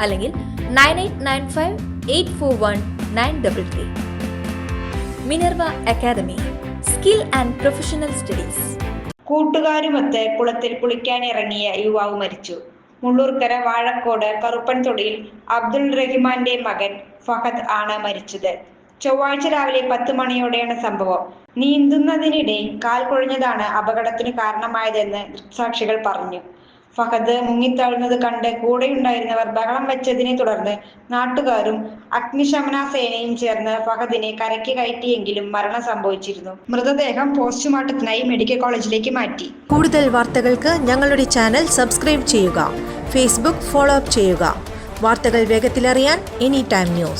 അല്ലെങ്കിൽ nine eight nine five eight four one nine double three. Minerva academy skill and professional studies. കൂട്ടുകാരുമൊത്ത് കുളത്തിൽ കുളിക്കാനിറങ്ങിയ യുവാവ് മരിച്ചു. മുള്ളൂർക്കര വാഴക്കോട് കറുപ്പൻതൊടിയിൽ അബ്ദുൾ റഹിമാന്റെ മകൻ ഫഹദ് ആണ് മരിച്ചത്. ചൊവ്വാഴ്ച രാവിലെ പത്ത് മണിയോടെയാണ് സംഭവം. നീന്തുന്നതിനിടെ കാൽ കുഴഞ്ഞതാണ് അപകടത്തിന് കാരണമായതെന്ന് ദൃക്സാക്ഷികൾ പറഞ്ഞു. ഫഹദ് മുങ്ങിത്താഴുന്നത് കണ്ട് കൂടെയുണ്ടായിരുന്നവർ ബഹളം വെച്ചതിനെ തുടർന്ന് നാട്ടുകാരും അഗ്നിശമന സേനയും ചേർന്ന് ഫഹദിനെ കരയ്ക്ക് കയറ്റിയെങ്കിലും മരണം സംഭവിച്ചിരുന്നു. മൃതദേഹം പോസ്റ്റ്മോർട്ടത്തിനായി മെഡിക്കൽ കോളേജിലേക്ക് മാറ്റി. കൂടുതൽ വാർത്തകൾക്ക് ഞങ്ങളുടെ ചാനൽ സബ്സ്ക്രൈബ് ചെയ്യുക ഫേസ്ബുക്ക് ഫോളോ അപ്പ് ചെയ്യുക. വാർത്തകൾ വേഗത്തിലറിയാൻ എനി ടൈം ന്യൂസ്